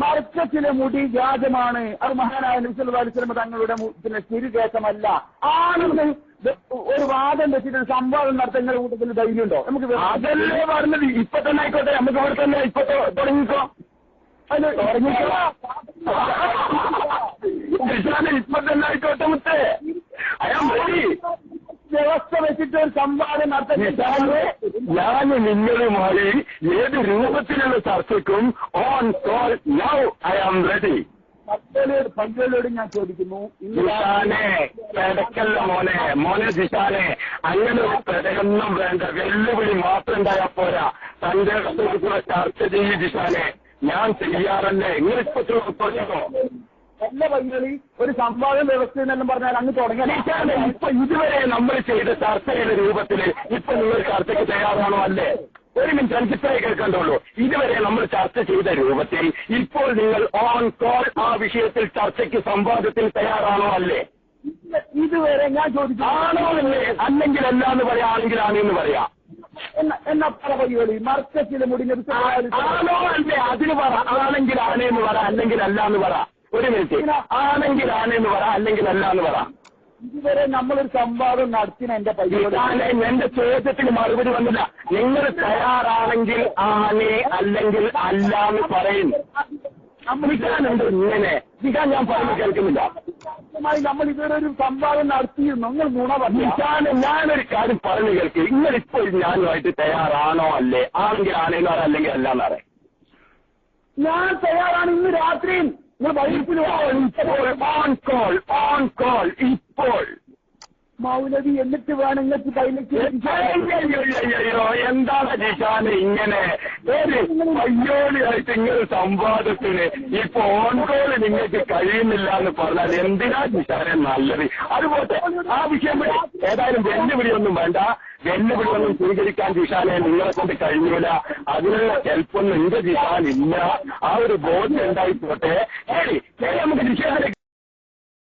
മർക്കത്തിലെ മുടി വ്യാജമാണ്. അത് മഹാനായ നബിസ്വലം തങ്ങളുടെ പിന്നെ സ്ഥിരകേശമല്ല ആണെന്ന് ഒരു വാദം വെച്ചിട്ട് ഒരു സംവാദം നടത്തുന്ന കൂട്ടത്തിൽ ധൈര്യമുണ്ടോ? നമുക്ക് അതല്ലേ പറഞ്ഞത്. ഇപ്പൊ തന്നെ ആയിക്കോട്ടെ. നമുക്ക് അവിടെ തന്നെ ഇപ്പൊ തുടങ്ങിക്കോ. അത് തുടങ്ങിക്കോ. ഇപ്പൊ തന്നെ ആയിക്കോട്ടെ മുത്തേ. അയാൾ വ്യവസ്ഥ വെച്ചിട്ട് ഒരു സംവാദം നടത്തുന്ന ഞാൻ നിങ്ങളുമായി ഏത് രൂപത്തിലുള്ള ചർച്ചയ്ക്കും on call now I am ready പട്ടേലോട് പട്ടേലോട് ഞാൻ ചോദിക്കുന്നു. ഇന്ന് ജിഷാനെ പെടക്കല്ല മോനെ. മോനെ ജിഷാനെ അങ്ങനെ ഒരു പെടയൊന്നും വേണ്ട. വെല്ലുവിളി മാത്രം ഉണ്ടായാൽ പോരാ. തന്റെ ഇടത്തോടുകൂടെ ചർച്ച ചെയ്യും ജിഷാനെ. ഞാൻ ചെയ്യാറല്ലേ? നിങ്ങളിപ്പോ ചോദിച്ചോ? എല്ലാ പൈകളി ഒരു സംവാദം വ്യവസ്ഥ എന്നെല്ലാം പറഞ്ഞാൽ അങ്ങ് തുടങ്ങി. ഇപ്പൊ ഇതുവരെ നമ്മൾ ചെയ്ത ചർച്ചയുടെ രൂപത്തിൽ ഇപ്പൊ നിങ്ങൾ ചർച്ചയ്ക്ക് തയ്യാറാണോ അല്ലേ? ഒരു മിനിറ്റ് എനിക്ക് ഇത്രേ കേൾക്കണ്ടുള്ളൂ ഇതുവരെ നമ്മൾ ചർച്ച ചെയ്ത രൂപത്തിൽ ഇപ്പോൾ നിങ്ങൾ ഓൺ കോൾ ആ വിഷയത്തിൽ ചർച്ചയ്ക്ക് സംവാദത്തിൽ തയ്യാറാണോ അല്ലേ? ഇതുവരെ ഞാൻ ചോദിച്ചു ആണോ അല്ലേ? അല്ലെങ്കിൽ അല്ല എന്ന് പറയാം? ആണെങ്കിൽ ആണെന്ന് പറയാം. എന്നാ എന്ന പല പൈകളി മർക്കത്തിലെ മുടി ആണോ അല്ലേ? അതിന് പറ. ആണെങ്കിൽ ആണേന്ന് പറ. അല്ലെങ്കിൽ അല്ല എന്ന് പറ. ഒരു മിനിറ്റ്. ആണെങ്കിൽ ആണെന്ന് പറ അല്ലെങ്കിൽ അല്ല എന്ന് പറ. ഇതുവരെ നമ്മളൊരു സംവാദം നടത്തിന് എന്റെ പരിപാടി എന്റെ ചോദ്യത്തിന് മറുപടി വന്നില്ല. നിങ്ങൾ തയ്യാറാണെങ്കിൽ ആനെ അല്ലെങ്കിൽ അല്ല എന്ന് പറയും. വികാനുണ്ട് ഇങ്ങനെ. നിഷാൻ ഞാൻ പറഞ്ഞു കേൾക്കുന്നില്ല. നമ്മൾ ഇതുവരെ ഒരു സംവാദം നടത്തിയിരുന്നു. നിങ്ങൾ ഗുണ പറഞ്ഞു? നിഷാൻ ഞാനൊരു കാര്യം പറഞ്ഞു കേൾക്കും. നിങ്ങൾ ഇപ്പൊ ഞാനുമായിട്ട് തയ്യാറാണോ അല്ലേ? ആണെങ്കിൽ ആണേന്ന് അല്ലെങ്കിൽ അല്ല എന്ന് ഞാൻ തയ്യാറാണ് ഇന്ന് രാത്രിയും. ഇപ്പോൾ ഓൺ കോൾ ഓൺ കോൾ ഇപ്പോൾ. മൗലവി എന്നിട്ട് വേണം നിങ്ങൾക്ക് അയ്യോ എന്താണ് ജിഷാന് ഇങ്ങനെ? ഒരു പയ്യോളിയായിട്ട് ഇങ്ങനെ സംവാദത്തിന് ഇപ്പൊ ഓൺ കോൾ നിങ്ങൾക്ക് കഴിയുന്നില്ല എന്ന് പറഞ്ഞാൽ എന്തിനാ ജിഷാനെ നല്ലത്? അതുപോലെ ആ വിഷയം. ഏതായാലും വെല്ലുവിളിയൊന്നും വേണ്ട. വെല്ലുവിളിയൊന്നും സ്വീകരിക്കാൻ ജിഷാനെ നിങ്ങളെ കൊണ്ട് കഴിഞ്ഞില്ല. അതിനുള്ള ഹെൽപ്പൊന്നും എന്റെ ജിഷാൻ ഇല്ല ആ ഒരു ബോധ്യം ഉണ്ടായിപ്പോട്ടെ ശരി ശരി നമുക്ക് ജിഷാനെ